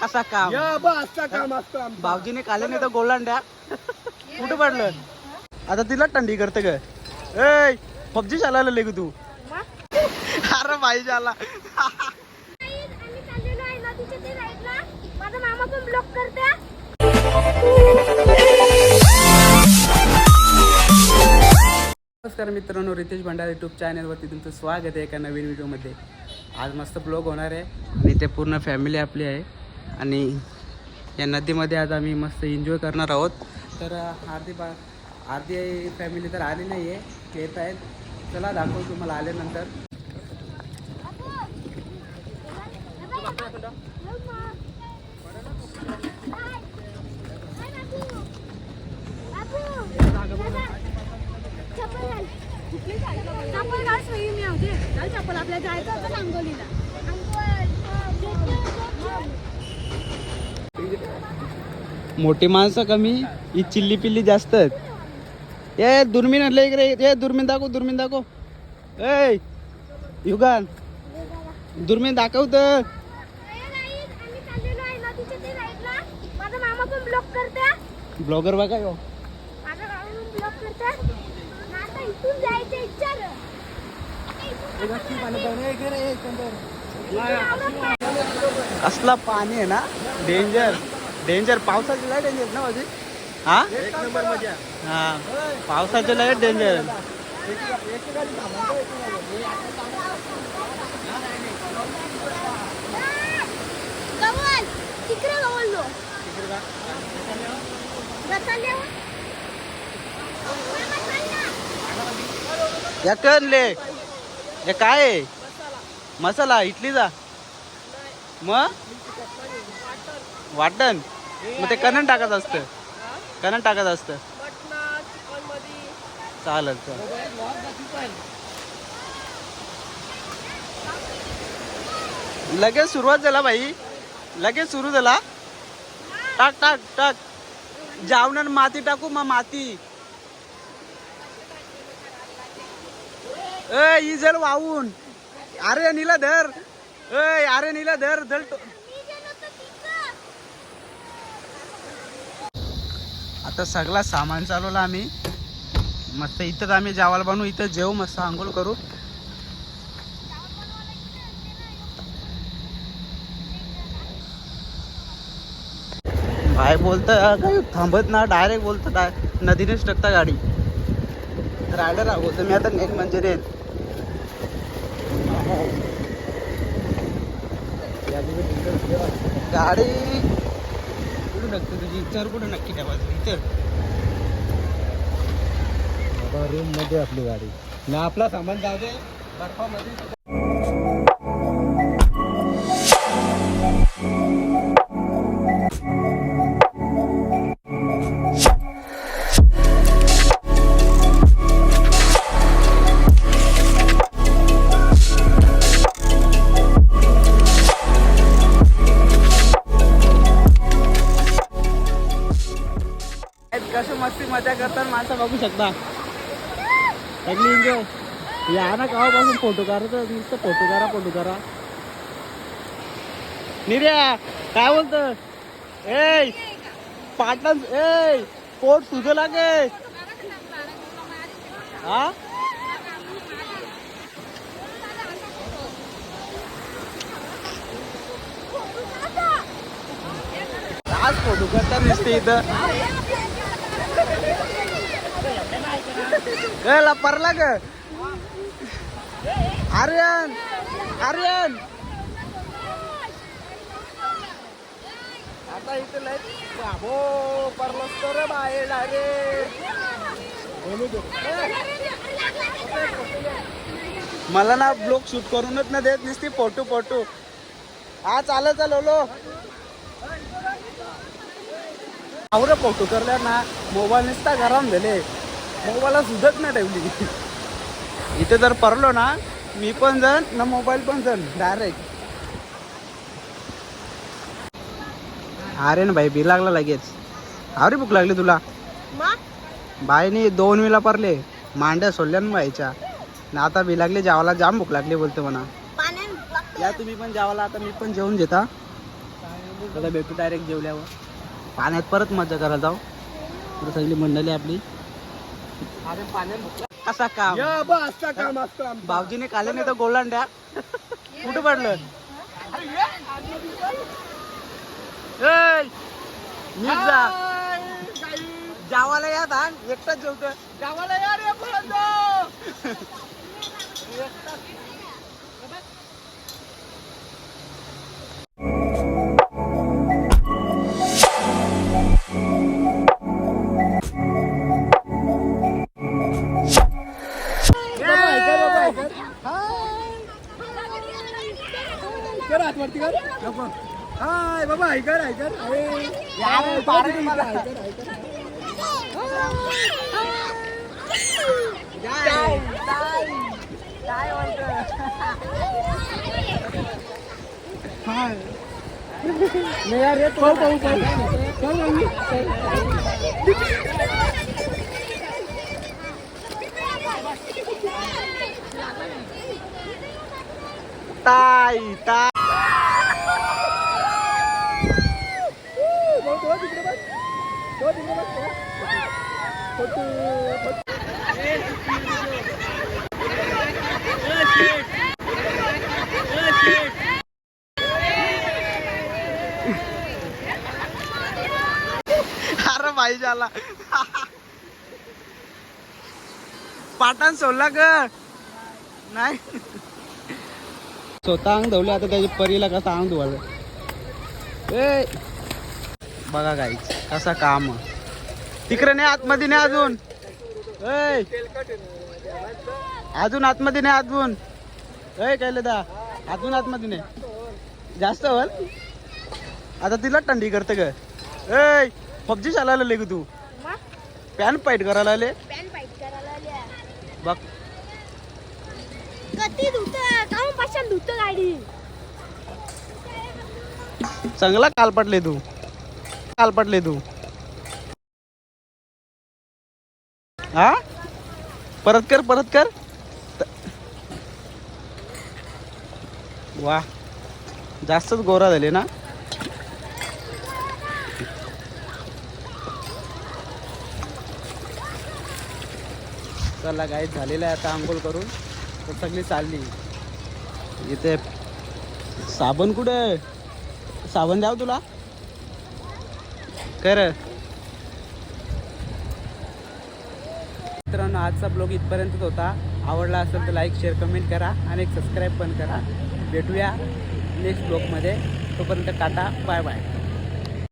कसा काम. या बा असता काम असतं आमचं. भाऊजीने खाल्ले नाही तर गोलांड्या. कुठं पडलं? आता तिला टंडी करते ग. ए पबजी चालायला ले तू. अरे भाई झाला आम्ही चाललेलो आहे नदीच्या ते साईडला माझा मामा पण ब्लॉक करते नमस्कार मित्रांनो रितेश भंडार यूट्यूब चॅनलवरती तुमचं स्वागत आहे एका नवीन व्हिडिओमध्ये आज मस्त ब्लॉग होणार आहे. आणि ते पूर्ण फॅमिली आपली आहे. आणि या नदीमध्ये आज आम्ही मस्त एन्जॉय करणार आहोत. तर आरती पा बा अर्धी फॅमिली तर आली नाही आहे येत आहेत. चला दाखवू तुम्हाला आल्यानंतर. मोठी माणसं कमी ही चिल्ली पिल्ली जास्त आहेत. ए दुर्मिन आणलं इकडे ए दुर्मिन दाखव दुर्मिन दाखव. ए युगान. दुर्मिन दाखव तर. ब्लॉगर बघा यो. कसला पाणी आहे ना डेंजर डेंजर पावसाची लय डेंजर ना माझी हा? एक नंबर मजा हा पावसाचे लय डेंजर ले. हे काय आहे? मसाला. इडलीचा मग? वाटण. मग ते कणन टाकत असतं. कणन टाकत असतं. चालेल चालेल. लगेच सुरुवात झाला भाई लगेच सुरू झाला. टाक टाक टाक. जावणार माती टाकू मग माती. ए इजल वाहून. अरे नीला धर ए अरे नीला धर जल आता सगळा सामान चालवला आम्ही. मस्त इथंच आम्ही जेवायला बनवू इथं जेवू मस्त आंघोळ करू. भाई बोलत काही थांबत ना डायरेक्ट बोलत डाय नदीनेच टाकता गाडी. रायडर बोलतो मी आता नेट म्हणजे रे गाडी कुठं टाकतो? तुझी इथं कुठं नक्की ठेवायचं इतर रूममध्ये आपली गाडी. ना आपला सामान जाऊ दे. बर्फामध्ये कसं मजा करतात माणसं बघू शकता. सगळी एन्जॉय या ना केव्हापासून फोटो काढतो नुसतं फोटो करा फोटो करा निर्या काय बोलत ए पाटण ए पोट तुझं लागे हा? आज फोटो करता दिसते इथं. ए परला ग. आर्यन आर्यन. आता इथे लय बाबो परलस तर बाहेर अरे मला ना ब्लॉग शूट करूनच ना देत नसती फोटो फोटो. हा चाल चाल ओलो. आवरे फोटो करल्या ना मोबाईल नुसता गरम झाले. मोबाईलला सुधत नाही ठेवली. इथे जर परलो ना मी पण जाण ना मोबाईल पण जाण डायरेक्ट अरे ना भाई बी लागला लगेच. अरे भूक लागली तुला? बाईने दोन वेळा परले मांड्या सोडल्या ना बाईच्या ना आता बी लागली जेवायला जाम भूक लागली बोलते म्हणा. या तुम्ही पण जेवायला आता मी पण जेवून घेता. भेटू डायरेक्ट जेवल्यावर. पाण्यात परत मजा करायला जाऊ. सगळी मंडळी आपली. कसा काम. या बा असता काम असतं आमचं. भाऊजीने काले नाही तर गोलांड्या. कुठं पडलं? ए, नीट जा. जावाला या धान. एकटाच जेवतो गावाला या रे पळत ऐकर ऐकर अरे हाय, पारे मला. ऐकर, ऐकर. हाय. नाही यार, पाहू, पाहू, पाहू. पाहू, पाहू. ताई ताई पाहू, तिकडे बघ. पाहू, तिकडे बघ, पाहू. फोटो, अरे भाई झाला पाटान सोडला ग. नाही. स्वतः अंग धवले आता त्याच्या परीला कसं अंग धुवायचं? ए! बघा गाई कसा काम तिकडे नाही आतमध्ये नाही अजून. अजून आतमध्ये नाही अजून. ए काय दा अजून आतमध्ये नाही. जास्त होल. आता तिला थंडी करते ग. ए पबजी चालायला आले ग तू. पॅन फाईट करायला आले. बघ. चांगला काल पडले तू. काल पडले तू. हा? परत कर परत कर. वा जास्तच गोरा झाले ना? चला गाईत झालेलं आहे आता आंघोळ करून. तर सगळी चालली. इथे साबण कुठे साबण द्याव तुला? कर मित्रांनो आजचा ब्लॉग इथपर्यंतच होता. आवडला असेल तर लाईक शेअर कमेंट करा आणि एक सबस्क्राईब पण करा. भेटूया नेक्स्ट ब्लॉगमध्ये. तोपर्यंत टाटा बाय बाय